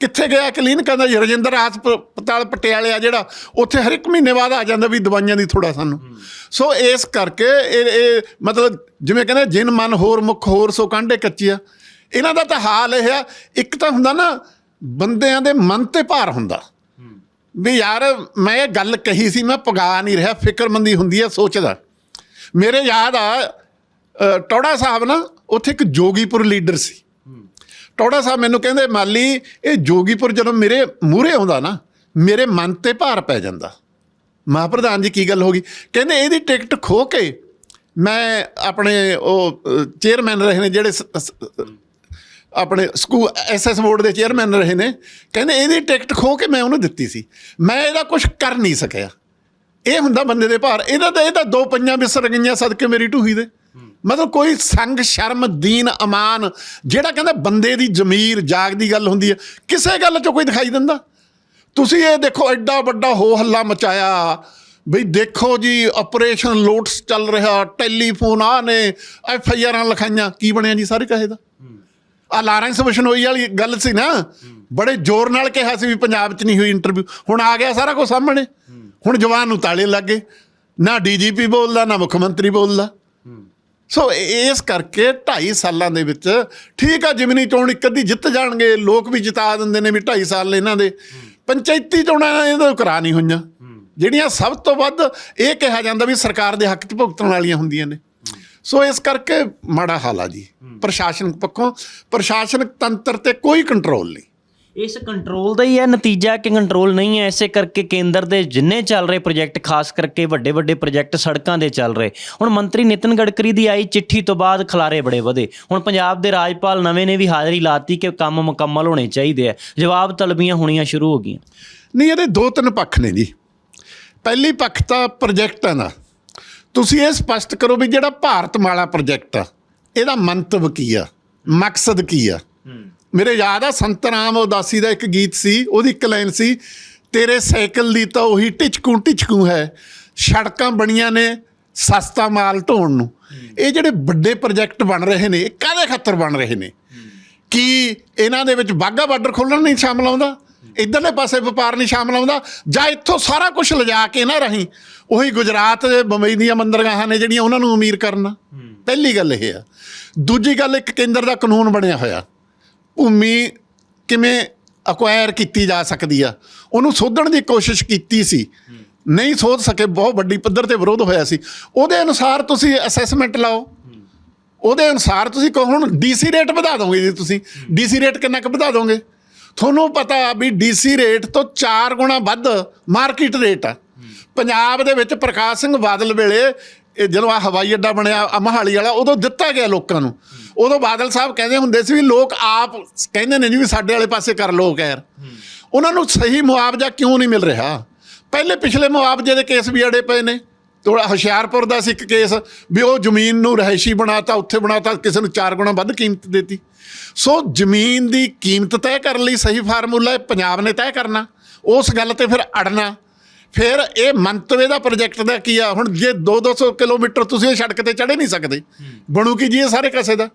ਕਿੱਥੇ ਗਿਆ ਕਲੀਨਿਕਾਂ ਦਾ ਜੀ? ਰਜਿੰਦਰ ਹਸਪਤਾਲ ਪਟਿਆਲੇ ਆ ਜਿਹੜਾ ਉੱਥੇ ਹਰ ਇੱਕ ਮਹੀਨੇ ਬਾਅਦ ਆ ਜਾਂਦਾ ਵੀ ਦਵਾਈਆਂ ਦੀ ਥੋੜਾ ਸਾਨੂੰ। ਸੋ ਇਸ ਕਰਕੇ ਇਹ ਇਹ ਮਤਲਬ ਜਿਵੇਂ ਕਹਿੰਦੇ ਜਿਨ ਮਨ ਹੋਰ ਮੁਖ ਹੋਰ ਸੋ ਕਾਂਡੇ ਆ। ਇਹਨਾਂ ਦਾ ਤਾਂ ਹਾਲ ਇਹ ਆ ਇੱਕ ਤਾਂ ਹੁੰਦਾ ਨਾ ਬੰਦਿਆਂ ਦੇ ਮਨ ਤੇ ਭਾਰ ਹੁੰਦਾ। ਵੀ ਯਾਰ ਮੈਂ ਇਹ ਗੱਲ ਕਹੀ ਸੀ ਮੈਂ ਪਗਾ ਨਹੀਂ ਰਿਹਾ ਫਿਕਰਮੰਦੀ ਹੁੰਦੀ ਹੈ ਸੋਚਦਾ। ਮੇਰੇ ਯਾਦ ਆ ਅ, ਟੌੜਾ ਸਾਹਿਬ ਨਾ ਉੱਥੇ ਇੱਕ ਜੋਗੀਪੁਰ ਲੀਡਰ ਸੀ। ਟੋੜਾ ਸਾਹਿਬ ਮੈਨੂੰ ਕਹਿੰਦੇ, ਮਾਲੀ, ਇਹ ਜੋਗੀਪੁਰ ਜਦੋਂ ਮੇਰੇ ਮੂਹਰੇ ਆਉਂਦਾ ਨਾ, ਮੇਰੇ ਮਨ ਤੇ ਭਾਰ ਪੈ ਜਾਂਦਾ। ਮਹਾਪ੍ਰਧਾਨ ਜੀ ਕੀ ਗੱਲ ਹੋ ਗਈ? ਕਹਿੰਦੇ, ਇਹਦੀ ਟਿਕਟ ਖੋ ਕੇ ਮੈਂ ਆਪਣੇ ਉਹ, ਚੇਅਰਮੈਨ ਰਹੇ ਨੇ ਜਿਹੜੇ ਸ- ਸ- ਆਪਣੇ ਸਕੂਲ ਐਸਐਸ ਬੋਰਡ ਦੇ ਚੇਅਰਮੈਨ ਰਹੇ ਨੇ। ਕਹਿੰਦੇ, ਇਹਦੀ ਟਿਕਟ ਖੋ ਕੇ ਮੈਂ ਉਹਨੂੰ ਦਿੱਤੀ ਸੀ। ਮੈਂ ਇਹਦਾ ਕੁਝ ਕਰ ਨਹੀਂ ਸਕਿਆ। ਇਹ ਹੁੰਦਾ ਬੰਦੇ ਦੇ ਭਾਰ। ਇਹਦਾ ਤਾਂ ਇਹ ਤਾਂ ਦੋ ਪੰਜਾਂ ਵਿਸਰ ਗਈਆਂ ਸਦਕੇ ਮੇਰੀ ਢੂਹੀ ਦੇ। ਮਤਲਬ ਕੋਈ ਸੰਗ ਸ਼ਰਮ ਦੀਨ ਅਮਾਨ ਜਿਹੜਾ ਕਹਿੰਦਾ ਬੰਦੇ ਦੀ ਜ਼ਮੀਰ ਜਾਗ ਦੀ ਗੱਲ ਹੁੰਦੀ ਹੈ ਕਿਸੇ ਗੱਲ 'ਚ ਕੋਈ ਦਿਖਾਈ ਦਿੰਦਾ? ਤੁਸੀਂ ਇਹ ਦੇਖੋ ਐਡਾ ਵੱਡਾ ਹੋ ਹੱਲਾ ਮਚਾਇਆ। ਬਈ ਦੇਖੋ ਜੀ ਆਪਰੇਸ਼ਨ ਲੋਟਸ ਚੱਲ ਰਿਹਾ ਟੈਲੀਫੋਨ ਆ ਨੇ ਐਫ ਆਈ ਆਰਾਂ ਲਿਖਾਈਆਂ। ਕੀ ਬਣਿਆ ਜੀ ਸਾਰੇ ਕਹੇ ਦਾ? ਆ ਲਾਰੈਂਸ ਬਿਸ਼ਨੋਈ ਵਾਲੀ ਗੱਲ ਸੀ ਨਾ। ਬੜੇ ਜ਼ੋਰ ਨਾਲ ਕਿਹਾ ਸੀ ਵੀ ਪੰਜਾਬ 'ਚ ਨਹੀਂ ਹੋਈ ਇੰਟਰਵਿਊ ਹੁਣ ਆ ਗਿਆ ਸਾਰਾ ਕੁਝ ਸਾਹਮਣੇ। ਹੁਣ ਜਵਾਨ ਨੂੰ ਤਾਲੇ ਲੱਗੇ। ਨਾ ਡੀਜੀਪੀ ਬੋਲਦਾ ਨਾ ਮੁੱਖ ਮੰਤਰੀ ਬੋਲਦਾ। ਸੋ ਇਸ ਕਰਕੇ 2.5 ਸਾਲਾਂ ਦੇ ਵਿੱਚ ਠੀਕ ਆ ਜਿਮਨੀ ਚੋਣ ਇੱਕ ਅੱਧੀ ਜਿੱਤ ਜਾਣਗੇ ਲੋਕ ਵੀ ਜਿਤਾ ਦਿੰਦੇ ਨੇ ਵੀ 2.5 ਸਾਲ ਇਹਨਾਂ ਦੇ। ਪੰਚਾਇਤੀ ਚੋਣਾਂ ਇਹਨਾਂ ਕਰਾ ਨਹੀਂ ਹੋਈਆਂ। ਜਿਹੜੀਆਂ ਸਭ ਤੋਂ ਵੱਧ ਇਹ ਕਿਹਾ ਜਾਂਦਾ ਵੀ ਸਰਕਾਰ ਦੇ ਹੱਕ 'ਚ ਭੁਗਤਣ ਵਾਲੀਆਂ ਹੁੰਦੀਆਂ ਨੇ। ਸੋ ਇਸ ਕਰਕੇ ਮਾੜਾ ਹਾਲ ਆ ਜੀ। ਪ੍ਰਸ਼ਾਸਨ ਪੱਖੋਂ ਪ੍ਰਸ਼ਾਸਨਿਕ ਤੰਤਰ ਤੇ ਕੋਈ ਕੰਟਰੋਲ ਨਹੀਂ। ਇਸ ਕੰਟਰੋਲ ਦਾ ਹੀ ਹੈ ਨਤੀਜਾ ਕਿ ਕੰਟਰੋਲ ਨਹੀਂ ਹੈ ਐਸੇ ਕਰਕੇ ਕੇਂਦਰ ਦੇ ਜਿੰਨੇ ਚੱਲ ਰਹੇ ਪ੍ਰੋਜੈਕਟ ਖਾਸ ਕਰਕੇ ਵੱਡੇ ਵੱਡੇ ਪ੍ਰੋਜੈਕਟ ਸੜਕਾਂ ਦੇ ਚੱਲ ਰਹੇ। ਹੁਣ ਮੰਤਰੀ ਨਿਤਨ ਗਡਕਰੀ ਦੀ ਆਈ ਚਿੱਠੀ ਤੋਂ ਬਾਅਦ ਖਲਾਰੇ ਬੜੇ ਵਧੇ। ਹੁਣ ਪੰਜਾਬ ਦੇ ਰਾਜਪਾਲ ਨਵੇਂ ਨੇ ਵੀ ਹਾਜ਼ਰੀ ਲਾਤੀ ਕਿ ਕੰਮ ਮੁਕੰਮਲ ਹੋਣੇ ਚਾਹੀਦੇ ਆ। ਜਵਾਬ ਤਲਬੀਆਂ ਹੋਣੀਆਂ ਸ਼ੁਰੂ ਹੋ ਗਈਆਂ। ਨਹੀਂ ਇਹਦੇ ਦੋ ਤਿੰਨ ਪੱਖ ਨੇ ਜੀ। ਪਹਿਲੀ ਪੱਖ ਤਾਂ ਪ੍ਰੋਜੈਕਟਾਂ ਦਾ। ਤੁਸੀਂ ਇਹ ਸਪਸ਼ਟ ਕਰੋ ਵੀ ਜਿਹੜਾ ਭਾਰਤਮਾਲਾ ਪ੍ਰੋਜੈਕਟ ਆ ਇਹਦਾ ਮੰਤਵ ਕੀ ਆ? ਮਕਸਦ ਕੀ ਆ? ਮੇਰੇ ਯਾਦ ਆ ਸੰਤ ਰਾਮ ਉਦਾਸੀ ਦਾ ਇੱਕ ਗੀਤ ਸੀ ਉਹਦੀ ਇੱਕ ਲਾਈਨ ਸੀ ਤੇਰੇ ਸਾਈਕਲ ਦੀ ਤਾਂ ਉਹੀ ਟਿਚਕੂ ਟਿਚਕੂ ਹੈ ਸੜਕਾਂ ਬਣੀਆਂ ਨੇ ਸਸਤਾ ਮਾਲ ਢੋਣ ਨੂੰ। ਇਹ ਜਿਹੜੇ ਵੱਡੇ ਪ੍ਰੋਜੈਕਟ ਬਣ ਰਹੇ ਨੇ ਇਹ ਕਾਹਦੇ ਖਾਤਰ ਬਣ ਰਹੇ ਨੇ? ਕੀ ਇਹਨਾਂ ਦੇ ਵਿੱਚ ਬਾਗਾ ਬਾਰਡਰ ਖੋਲਣ ਨਹੀਂ ਸ਼ਾਮਲ ਆਉਂਦਾ? ਇਧਰਲੇ ਪਾਸੇ ਵਪਾਰ ਨਹੀਂ ਸ਼ਾਮਲ ਆਉਂਦਾ? ਜਾਂ ਇੱਥੋਂ ਸਾਰਾ ਕੁਝ ਲਿਜਾ ਕੇ ਨਾ ਰਹੀ ਉਹੀ ਗੁਜਰਾਤ ਦੇ ਬੰਬਈ ਦੀਆਂ ਬੰਦਰਗਾਹਾਂ ਨੇ ਜਿਹੜੀਆਂ ਉਹਨਾਂ ਨੂੰ ਅਮੀਰ ਕਰਨਾ? ਪਹਿਲੀ ਗੱਲ ਇਹ ਆ। ਦੂਜੀ ਗੱਲ ਇੱਕ ਕੇਂਦਰ ਦਾ ਕਾਨੂੰਨ ਬਣਿਆ ਹੋਇਆ। ਭੂਮੀ ਕਿਵੇਂ ਅਕਵਾਇਰ ਕੀਤੀ ਜਾ ਸਕਦੀ ਆ? ਉਹਨੂੰ ਸੋਧਣ ਦੀ ਕੋਸ਼ਿਸ਼ ਕੀਤੀ ਸੀ। ਨਹੀਂ ਸੋਧ ਸਕੇ, ਬਹੁਤ ਵੱਡੀ ਪੱਧਰ ਤੇ ਵਿਰੋਧ ਹੋਇਆ ਸੀ। ਉਹਦੇ ਅਨੁਸਾਰ ਤੁਸੀਂ ਅਸੈਸਮੈਂਟ ਲਾਓ। ਉਹਦੇ ਅਨੁਸਾਰ ਤੁਸੀਂ ਕਹੋ, ਹੁਣ ਡੀਸੀ ਰੇਟ ਵਧਾ ਦੋਗੇ ਜੀ ਤੁਸੀਂ। ਡੀਸੀ ਰੇਟ ਕਿੰਨਾ ਕੁ ਵਧਾ ਦੋਗੇ? ਤੁਹਾਨੂੰ ਪਤਾ ਵੀ ਡੀਸੀ ਰੇਟ ਤੋਂ 4 ਗੁਣਾ ਵੱਧ ਮਾਰਕੀਟ ਰੇਟ ਆ। ਪੰਜਾਬ ਦੇ ਵਿੱਚ ਪ੍ਰਕਾਸ਼ ਸਿੰਘ ਬਾਦਲ ਵੇਲੇ, ਇਹ ਜਦੋਂ ਆ ਹਵਾਈ ਅੱਡਾ ਬਣਿਆ, ਆਹ ਮੋਹਾਲੀ ਵਾਲਾ, ਉਦੋਂ ਦਿੱਤਾ ਗਿਆ ਲੋਕਾਂ ਨੂੰ। ਉਦੋਂ ਬਾਦਲ ਸਾਹਿਬ ਕਹਿੰਦੇ ਹੁੰਦੇ ਸੀ ਵੀ ਲੋਕ ਆਪ ਕਹਿੰਦੇ ਨੇ ਜੀ ਵੀ ਸਾਡੇ ਵਾਲੇ ਪਾਸੇ ਕਰ ਲੋ ਖੈਰ। ਉਹਨਾਂ ਨੂੰ ਸਹੀ ਮੁਆਵਜ਼ਾ ਕਿਉਂ ਨਹੀਂ ਮਿਲ ਰਿਹਾ? ਪਹਿਲੇ ਪਿਛਲੇ ਮੁਆਵਜ਼ੇ ਦੇ ਕੇਸ ਵੀ ਅੜੇ ਪਏ ਨੇ। ਥੋੜਾ ਹੁਸ਼ਿਆਰਪੁਰ ਦਾ ਸੀ ਇੱਕ ਕੇਸ ਵੀ ਉਹ ਜ਼ਮੀਨ ਨੂੰ ਰਹਿਸ਼ੀ ਬਣਾਤਾ ਉੱਥੇ ਬਣਾਤਾ ਕਿਸੇ ਨੂੰ ਚਾਰ ਗੁਣਾ ਵੱਧ ਕੀਮਤ ਦਿੱਤੀ। ਸੋ ਜ਼ਮੀਨ ਦੀ ਕੀਮਤ ਤੈਅ ਕਰਨ ਲਈ ਸਹੀ ਫਾਰਮੂਲਾ ਪੰਜਾਬ ਨੇ ਤੈਅ ਕਰਨਾ। ਉਸ ਗੱਲ ਤੇ ਫਿਰ ਅੜਨਾ। ਫਿਰ ਇਹ ਮੰਤਵੇ ਦਾ ਪ੍ਰੋਜੈਕਟ ਦਾ ਕੀ ਆ? ਹੁਣ ਜੇ 2-200 ਕਿਲੋਮੀਟਰ ਤੁਸੀਂ ਇਹ ਸੜਕ ਤੇ ਚੜੇ ਨਹੀਂ ਸਕਦੇ, ਬਣੂ ਕੀ ਜੀ ਇਹ ਸਾਰੇ ਕਸੇ ਦਾ?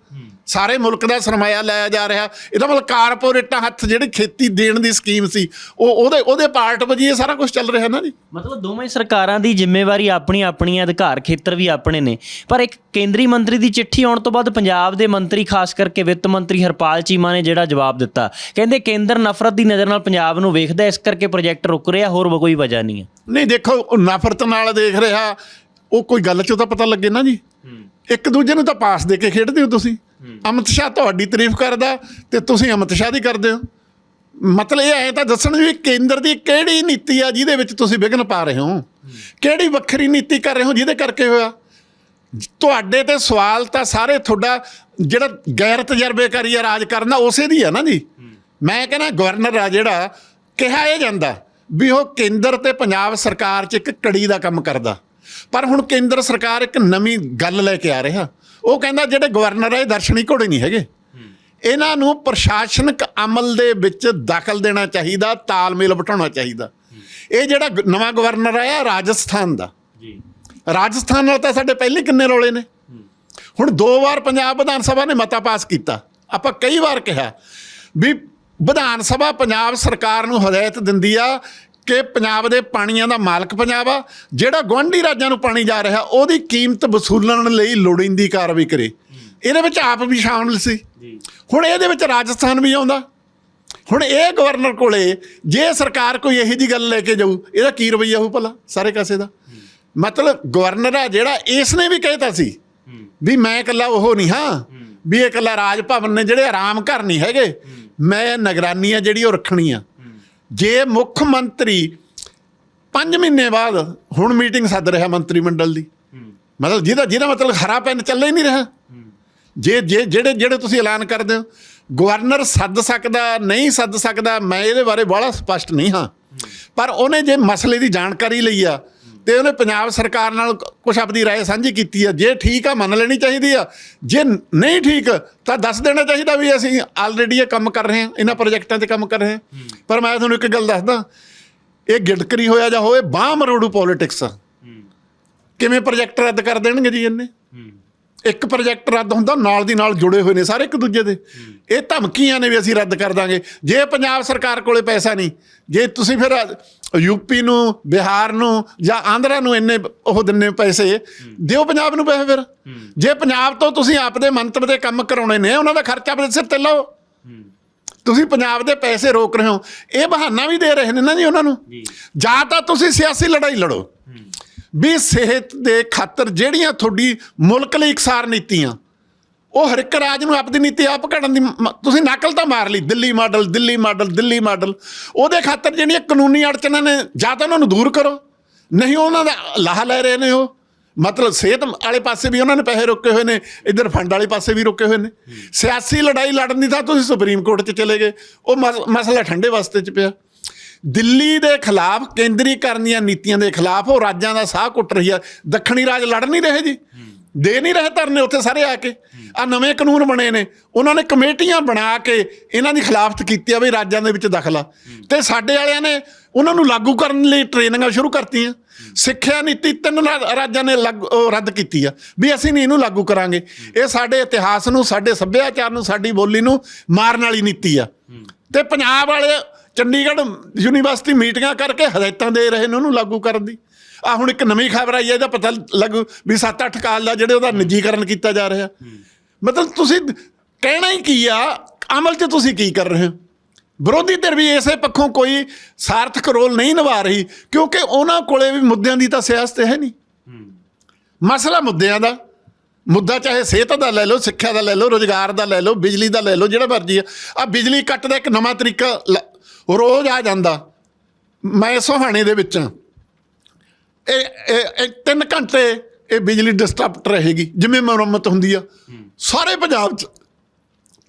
ਸਾਰੇ ਮੁਲਕ ਦਾ ਸਰਮਾਇਆ ਲਾਇਆ ਜਾ ਰਿਹਾ। ਇਹਦਾ ਮਤਲਬ ਕਾਰਪੋਰੇਟਾਂ ਹੱਥ ਜਿਹੜੀ ਖੇਤੀ ਦੇਣ ਦੀ ਸਕੀਮ ਸੀ ਉਹ ਉਹਦੇ ਉਹਦੇ ਪਾਰਟ ਵਜੀ ਇਹ ਸਾਰਾ ਕੁਝ ਚੱਲ ਰਿਹਾ ਨਾ ਜੀ। ਮਤਲਬ ਦੋਵੇਂ ਸਰਕਾਰਾਂ ਦੀ ਜ਼ਿੰਮੇਵਾਰੀ ਆਪਣੀ ਆਪਣੀ ਹੈ ਅਧਿਕਾਰ ਖੇਤਰ ਵੀ ਆਪਣੇ ਨੇ। ਪਰ ਇੱਕ ਕੇਂਦਰੀ ਮੰਤਰੀ ਦੀ ਚਿੱਠੀ ਆਉਣ ਤੋਂ ਬਾਅਦ ਪੰਜਾਬ ਦੇ ਮੰਤਰੀ ਖਾਸ ਕਰਕੇ ਵਿੱਤ ਮੰਤਰੀ ਹਰਪਾਲ ਚੀਮਾ ਨੇ ਜਿਹੜਾ ਜਵਾਬ ਦਿੱਤਾ। ਕਹਿੰਦੇ ਕੇਂਦਰ ਨਫ਼ਰਤ ਦੀ ਨਜ਼ਰ ਨਾਲ ਪੰਜਾਬ ਨੂੰ ਵੇਖਦਾ ਇਸ ਕਰਕੇ ਪ੍ਰੋਜੈਕਟ ਰੁਕ ਰਿਹਾ ਹੋਰ ਕੋਈ ਵਜ੍ਹਾ ਨਹੀਂ ਹੈ। ਨਹੀਂ ਦੇਖੋ ਨਫ਼ਰਤ ਨਾਲ ਦੇਖ ਰਿਹਾ ਉਹ ਕੋਈ ਗੱਲ ਚੋਂ ਤਾਂ ਪਤਾ ਲੱਗੇ ਨਾ ਜੀ। ਇੱਕ ਦੂਜੇ ਨੂੰ ਤਾਂ ਪਾਸ ਦੇ ਕੇ ਖੇਡਦੇ ਹੋ ਤੁਸੀਂ। ਅਮਿਤ ਸ਼ਾਹ ਤੁਹਾਡੀ ਤਾਰੀਫ ਕਰਦਾ ਤੇ ਤੁਸੀਂ ਅਮਿਤ ਸ਼ਾਹ ਦੀ ਕਰਦੇ ਹੋ। ਮਤਲਬ ਇਹ ਹੈ ਤਾਂ ਦੱਸਣ ਵੀ ਕੇਂਦਰ ਦੀ ਕਿਹੜੀ ਨੀਤੀ ਆ ਜਿਹਦੇ ਵਿੱਚ ਤੁਸੀਂ ਵਿਘਨ ਪਾ ਰਹੇ ਹੋ? ਕਿਹੜੀ ਵੱਖਰੀ ਨੀਤੀ ਕਰ ਰਹੇ ਹੋ ਜਿਹਦੇ ਕਰਕੇ ਹੋਇਆ? ਤੁਹਾਡੇ ਤੇ ਸਵਾਲ ਤਾਂ ਸਾਰੇ ਤੁਹਾਡਾ ਜਿਹੜਾ ਗੈਰ ਤਜਰਬੇਕਾਰੀ ਆ ਰਾਜ ਕਰਨਾ ਉਸੇ ਦੀ ਆ ਨਾ ਜੀ। ਮੈਂ ਕਹਿੰਦਾ ਗਵਰਨਰ ਆ ਜਿਹੜਾ, ਕਿਹਾ ਇਹ ਜਾਂਦਾ ਵੀ ਉਹ ਕੇਂਦਰ ਤੇ ਪੰਜਾਬ ਸਰਕਾਰ 'ਚ ਇੱਕ ਕੜੀ ਦਾ ਕੰਮ ਕਰਦਾ। ਪਰ ਹੁਣ ਕੇਂਦਰ ਸਰਕਾਰ ਇੱਕ ਨਵੀਂ ਗੱਲ ਲੈ ਕੇ ਆ ਰਿਹਾ। ਉਹ ਕਹਿੰਦਾ ਜਿਹੜੇ ਗਵਰਨਰ ਆ ਇਹ ਦਰਸ਼ਨੀ ਘੋੜੇ ਨਹੀਂ ਹੈਗੇ। ਇਹਨਾਂ ਨੂੰ ਪ੍ਰਸ਼ਾਸਨਿਕ ਅਮਲ ਦੇ ਵਿੱਚ ਦਖਲ ਦੇਣਾ ਚਾਹੀਦਾ ਤਾਲਮੇਲ ਬਿਠਾਉਣਾ ਚਾਹੀਦਾ। ਇਹ ਜਿਹੜਾ ਨਵਾਂ ਗਵਰਨਰ ਆਇਆ ਰਾਜਸਥਾਨ ਦਾ। ਜੀ। ਰਾਜਸਥਾਨ ਨਾਲ ਤਾਂ ਸਾਡੇ ਪਹਿਲੇ ਕਿੰਨੇ ਰੌਲੇ ਨੇ? ਹੁਣ ਦੋ ਵਾਰ ਪੰਜਾਬ ਵਿਧਾਨ ਸਭਾ ਨੇ ਮਤਾ ਪਾਸ ਕੀਤਾ। ਆਪਾਂ ਕਈ ਵਾਰ ਕਿਹਾ ਵੀ ਵਿਧਾਨ ਸਭਾ ਪੰਜਾਬ ਸਰਕਾਰ ਨੂੰ ਹਦਾਇਤ ਦਿੰਦੀ ਆ ਕਿ ਪੰਜਾਬ ਦੇ ਪਾਣੀਆਂ ਦਾ ਮਾਲਕ ਪੰਜਾਬ ਆ ਜਿਹੜਾ ਗੁਆਂਢੀ ਰਾਜਾਂ ਨੂੰ ਪਾਣੀ ਜਾ ਰਿਹਾ ਉਹਦੀ ਕੀਮਤ ਵਸੂਲਣ ਲਈ ਲੋੜੀਂਦੀ ਕਾਰਵਾਈ ਕਰੇ। ਇਹਦੇ ਵਿੱਚ ਆਪ ਵੀ ਸ਼ਾਮਲ ਸੀ। ਹੁਣ ਇਹਦੇ ਵਿੱਚ ਰਾਜਸਥਾਨ ਵੀ ਆਉਂਦਾ। ਹੁਣ ਇਹ ਗਵਰਨਰ ਕੋਲੇ ਜੇ ਸਰਕਾਰ ਕੋਈ ਇਹੋ ਜੀ ਗੱਲ ਲੈ ਕੇ ਜਾਊ ਇਹਦਾ ਕੀ ਰਵਈਆ ਹੋਊ ਭਲਾ ਸਾਰੇ ਕਾਸੇ ਦਾ? ਮਤਲਬ ਗਵਰਨਰ ਆ ਜਿਹੜਾ ਇਸ ਨੇ ਵੀ ਕਹਿਤਾ ਸੀ ਵੀ ਮੈਂ ਇਕੱਲਾ ਉਹ ਨਹੀਂ ਹਾਂ ਵੀ ਇਹ ਇਕੱਲਾ ਰਾਜ ਭਵਨ ਨੇ ਜਿਹੜੇ ਆਰਾਮ ਘਰ ਨਹੀਂ ਹੈਗੇ ਮੈਂ ਨਿਗਰਾਨੀ ਆ ਜਿਹੜੀ ਉਹ ਰੱਖਣੀ ਆ। ਜੇ ਮੁੱਖ ਮੰਤਰੀ 5 ਮਹੀਨੇ ਬਾਅਦ ਹੁਣ ਮੀਟਿੰਗ ਸੱਦ ਰਿਹਾ ਮੰਤਰੀ ਮੰਡਲ ਦੀ, ਮਤਲਬ ਜਿਹਦਾ ਜਿਹਦਾ ਮਤਲਬ ਖਰਾ ਪੈਨ ਚੱਲੇ ਹੀ ਨਹੀਂ ਰਿਹਾ। ਜੇ ਜੇ, ਜਿਹੜੇ ਜਿਹੜੇ ਤੁਸੀਂ ਐਲਾਨ ਕਰਦੇ ਹੋ, ਗਵਰਨਰ ਸੱਦ ਸਕਦਾ, ਨਹੀਂ ਸੱਦ ਸਕਦਾ, ਮੈਂ ਇਹਦੇ ਬਾਰੇ ਬੜਾ ਸਪਸ਼ਟ ਨਹੀਂ ਹਾਂ। ਪਰ ਉਹਨੇ ਜੇ ਮਸਲੇ ਦੀ ਜਾਣਕਾਰੀ ਲਈ ਆ ਤੇ ਉਹਨੇ ਪੰਜਾਬ ਸਰਕਾਰ ਨਾਲ ਕੁਝ ਆਪਣੀ رائے ਸਾਂਝੀ ਕੀਤੀ ਆ ਜੇ ਠੀਕ ਆ ਮੰਨ ਲੈਣੀ ਚਾਹੀਦੀ ਆ ਜੇ ਨਹੀਂ ਠੀਕ ਤਾਂ ਦੱਸ ਦੇਣਾ ਚਾਹੀਦਾ ਵੀ ਅਸੀਂ ਆਲਰੇਡੀ ਇਹ ਕੰਮ ਕਰ ਰਹੇ ਹਾਂ ਇਹਨਾਂ ਪ੍ਰੋਜੈਕਟਾਂ ਤੇ ਕੰਮ ਕਰ ਰਹੇ ਹਾਂ ਪਰ ਮੈਂ ਤੁਹਾਨੂੰ ਇੱਕ ਗੱਲ ਦੱਸਦਾ ਇਹ ਗਿੜਕਰੀ ਹੋਇਆ ਜਾਂ ਹੋਵੇ ਬਾਹ ਮਰੋੜੂ ਪੋਲਿਟਿਕਸ ਆ ਕਿਵੇਂ ਪ੍ਰੋਜੈਕਟ ਰੱਦ ਕਰ ਦੇਣਗੇ ਜੀ ਇਹਨੇ ਇੱਕ ਪ੍ਰੋਜੈਕਟ ਰੱਦ ਹੁੰਦਾ ਨਾਲ ਦੀ ਨਾਲ ਜੁੜੇ ਹੋਏ ਨੇ ਸਾਰੇ ਇੱਕ ਦੂਜੇ ਦੇ। ਇਹ ਧਮਕੀਆਂ ਨੇ ਵੀ ਅਸੀਂ ਰੱਦ ਕਰ ਦਾਂਗੇ। ਜੇ ਪੰਜਾਬ ਸਰਕਾਰ ਕੋਲੇ ਪੈਸਾ ਨਹੀਂ ਜੇ ਤੁਸੀਂ ਫਿਰ ਯੂਪੀ ਨੂੰ ਬਿਹਾਰ ਨੂੰ ਜਾਂ ਆਂਧਰਾ ਨੂੰ ਇੰਨੇ ਉਹ ਦਿੰਨੇ ਪੈਸੇ ਦਿਓ ਪੰਜਾਬ ਨੂੰ ਪੈਸੇ ਫਿਰ। ਜੇ ਪੰਜਾਬ ਤੋਂ ਤੁਸੀਂ ਆਪਦੇ ਮੰਤਰ ਦੇ ਕੰਮ ਕਰਾਉਣੇ ਨੇ ਉਹਨਾਂ ਦਾ ਖਰਚਾ ਆਪਣੇ ਸਿਰ ਤੇ ਲਓ। ਤੁਸੀਂ ਪੰਜਾਬ ਦੇ ਪੈਸੇ ਰੋਕ ਰਹੇ ਹੋ। ਇਹ ਬਹਾਨਾ ਵੀ ਦੇ ਰਹੇ ਨੇ ਨਾ ਜੀ ਉਹਨਾਂ ਨੂੰ। ਜਾਂ ਤਾਂ ਤੁਸੀਂ ਸਿਆਸੀ ਲੜਾਈ ਲੜੋ। ਵੀ ਸਿਹਤ ਦੇ ਖਾਤਰ ਜਿਹੜੀਆਂ ਤੁਹਾਡੀ ਮੁਲਕ ਲਈ ਇਕਸਾਰ ਨੀਤੀਆਂ, ਉਹ ਹਰ ਇੱਕ ਰਾਜ ਨੂੰ ਆਪਦੀ ਨੀਤੀ ਆਪ ਘੜਨ ਦੀ ਮ- ਤੁਸੀਂ ਨਕਲ ਤਾਂ ਮਾਰ ਲਈ, Delhi model Delhi model Delhi model. ਉਹਦੇ ਖਾਤਰ ਜਿਹੜੀਆਂ ਕਾਨੂੰਨੀ ਅੜਚਨਾਂ ਨੇ, ਜਾਂ ਤਾਂ ਉਹਨਾਂ ਨੂੰ ਦੂਰ ਕਰੋ। ਨਹੀਂ, ਉਹਨਾਂ ਦਾ ਲਾਹਾ ਲੈ ਰਹੇ ਨੇ ਉਹ। ਮਤਲਬ ਸਿਹਤ ਵਾਲੇ ਪਾਸੇ ਵੀ ਉਹਨਾਂ ਨੇ ਪੈਸੇ ਰੋਕੇ ਹੋਏ ਨੇ, ਇਧਰ ਫੰਡ ਵਾਲੇ ਪਾਸੇ ਵੀ ਰੋਕੇ ਹੋਏ ਨੇ। ਸਿਆਸੀ ਲੜਾਈ ਲੜਨ ਦੀ ਤਾਂ ਤੁਸੀਂ ਸੁਪਰੀਮ ਕੋਰਟ 'ਚ ਚਲੇ ਗਏ। ਉਹ ਮਸ- ਮਸਲਾ ਠੰਡੇ ਵਾਸਤੇ 'ਚ ਪਿਆ। ਦਿੱਲੀ ਦੇ ਖਿਲਾਫ ਕੇਂਦਰੀਕਰਨ ਦੀਆਂ ਨੀਤੀਆਂ ਦੇ ਖਿਲਾਫ ਉਹ ਰਾਜਾਂ ਦਾ ਸਾਹ ਕੁੱਟ ਰਹੀ ਆ। ਦੱਖਣੀ ਰਾਜ ਲੜ ਨਹੀਂ ਰਹੇ ਜੀ। ਦੇ ਨਹੀਂ ਰਹੇ ਧਰਨੇ ਉੱਥੇ ਸਾਰੇ ਆ ਕੇ। ਆ ਨਵੇਂ ਕਾਨੂੰਨ ਬਣੇ ਨੇ। ਉਹਨਾਂ ਨੇ ਕਮੇਟੀਆਂ ਬਣਾ ਕੇ ਇਹਨਾਂ ਦੀ ਖਿਲਾਫਤ ਕੀਤੀ ਆ ਵੀ ਰਾਜਾਂ ਦੇ ਵਿੱਚ ਦਖਲਾ ਆ। ਤੇ ਸਾਡੇ ਵਾਲਿਆਂ ਨੇ ਉਹਨਾਂ ਨੂੰ ਲਾਗੂ ਕਰਨ ਲਈ ਟ੍ਰੇਨਿੰਗਾਂ ਸ਼ੁਰੂ ਕਰਤੀਆਂ। ਸਿੱਖਿਆ ਨੀਤੀ ਤਿੰਨ ਰਾ- ਰਾਜਾਂ ਨੇ ਲਾਗੂ- ਉਹ ਰੱਦ ਕੀਤੀ ਆ। ਵੀ ਅਸੀਂ ਨਹੀਂ ਇਹਨੂੰ ਲਾਗੂ ਕਰਾਂਗੇ। ਇਹ ਸਾਡੇ ਇਤਿਹਾਸ ਨੂੰ, ਸਾਡੇ ਸੱਭਿਆਚਾਰ ਨੂੰ, ਸਾਡੀ ਬੋਲੀ ਨੂੰ ਮਾਰਨ ਵਾਲੀ ਨੀਤੀ ਆ। ਤੇ ਪੰਜਾਬ ਵਾਲੇ ਚੰਡੀਗੜ੍ਹ ਯੂਨੀਵਰਸਿਟੀ ਮੀਟਿੰਗਾਂ ਕਰਕੇ ਹਦਾਇਤਾਂ ਦੇ ਰਹੇ ਨੇ ਉਹਨੂੰ ਲਾਗੂ ਕਰਨ ਦੀ। ਆ ਹੁਣ ਇੱਕ ਨਵੀਂ ਖਬਰ ਆਈ ਹੈ ਇਹਦਾ ਪਤਾ ਲੱਗੂ ਵੀ 7-8 ਕਾਲ ਦਾ ਜਿਹੜੇ ਉਹਦਾ ਨਿੱਜੀਕਰਨ ਕੀਤਾ ਜਾ ਰਿਹਾ। ਮਤਲਬ ਤੁਸੀਂ ਕਹਿਣਾ ਹੀ ਕੀ ਆ ਅਮਲ 'ਚ ਤੁਸੀਂ ਕੀ ਕਰ ਰਹੇ ਹੋ? ਵਿਰੋਧੀ ਧਿਰ ਵੀ ਇਸੇ ਪੱਖੋਂ ਕੋਈ ਸਾਰਥਕ ਰੋਲ ਨਹੀਂ ਨਿਭਾ ਰਹੀ ਕਿਉਂਕਿ ਉਹਨਾਂ ਕੋਲੇ ਵੀ ਮੁੱਦਿਆਂ ਦੀ ਤਾਂ ਸਿਆਸਤ ਹੈ ਨਹੀਂ। ਮਸਲਾ ਮੁੱਦਿਆਂ ਦਾ ਮੁੱਦਾ ਚਾਹੇ ਸਿਹਤ ਦਾ ਲੈ ਲਓ ਸਿੱਖਿਆ ਦਾ ਲੈ ਲਓ ਰੋਜ਼ਗਾਰ ਦਾ ਲੈ ਲਓ ਬਿਜਲੀ ਦਾ ਲੈ ਲਓ ਜਿਹੜਾ ਮਰਜ਼ੀ ਆ। ਆ ਬਿਜਲੀ ਕੱਟ ਦਾ ਇੱਕ ਨਵਾਂ ਤਰੀਕਾ ਰੋਜ਼ ਆ ਜਾਂਦਾ। ਮੈਂ ਸੋਹਾਣੇ ਦੇ ਵਿੱਚ। ਇਹ ਇਹ- ਇਹ ਤਿੰਨ ਘੰਟੇ ਇਹ ਬਿਜਲੀ ਡਿਸਟਰਬਟ ਰਹੇਗੀ ਜਿਵੇਂ ਮੁਰੰਮਤ ਹੁੰਦੀ ਆ। ਸਾਰੇ ਪੰਜਾਬ 'ਚ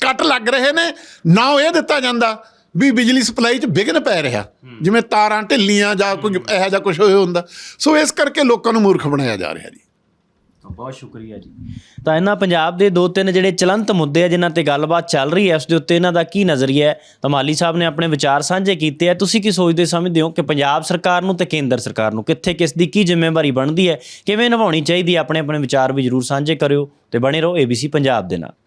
ਕੱਟ ਲੱਗ ਰਹੇ ਨੇ ਨਾ ਇਹ ਦਿੱਤਾ ਜਾਂਦਾ ਵੀ ਬਿਜਲੀ ਸਪਲਾਈ 'ਚ ਵਿਘਨ ਪੈ ਰਿਹਾ। ਜਿਵੇਂ ਤਾਰਾਂ ਢਿੱਲੀਆਂ ਜਾਂ ਕੋਈ ਇਹੋ ਜਿਹਾ ਕੁਝ ਹੋਇਆ ਹੁੰਦਾ। ਸੋ ਇਸ ਕਰਕੇ ਲੋਕਾਂ ਨੂੰ ਮੂਰਖ ਬਣਾਇਆ ਜਾ ਰਿਹਾ ਜੀ। ਬਹੁਤ ਸ਼ੁਕਰੀਆ ਜੀ। ਤਾਂ ਇਹਨਾਂ ਪੰਜਾਬ ਦੇ ਦੋ ਤਿੰਨ ਜਿਹੜੇ ਚਲੰਤ ਮੁੱਦੇ ਆ, ਜਿਨ੍ਹਾਂ ਤੇ ਗੱਲਬਾਤ ਚੱਲ ਰਹੀ ਹੈ, ਉਸ ਦੇ ਉੱਤੇ ਇਹਨਾਂ ਦਾ ਕੀ ਨਜ਼ਰੀਆ ਹੈ? ਤਾਂ ਮਾਲੀ ਸਾਹਿਬ ਨੇ ਆਪਣੇ ਵਿਚਾਰ ਸਾਂਝੇ ਕੀਤੇ ਆ। ਤੁਸੀਂ ਕੀ ਸੋਚਦੇ, ਸਮਝਦੇ ਹੋ ਕਿ ਪੰਜਾਬ ਸਰਕਾਰ ਨੂੰ ਤੇ ਕੇਂਦਰ ਸਰਕਾਰ ਨੂੰ ਕਿੱਥੇ ਕਿਸ ਦੀ ਕੀ ਜ਼ਿੰਮੇਵਾਰੀ ਬਣਦੀ ਹੈ? ਕਿਵੇਂ ਨਿਭਾਉਣੀ ਚਾਹੀਦੀ ਹੈ? ਆਪਣੇ ਆਪਣੇ ਵਿਚਾਰ ਵੀ ਜਰੂਰ ਸਾਂਝੇ ਕਰਿਓ ਤੇ ਬਣੇ ਰਹੋ ABC ਪੰਜਾਬ ਦੇ ਨਾਲ।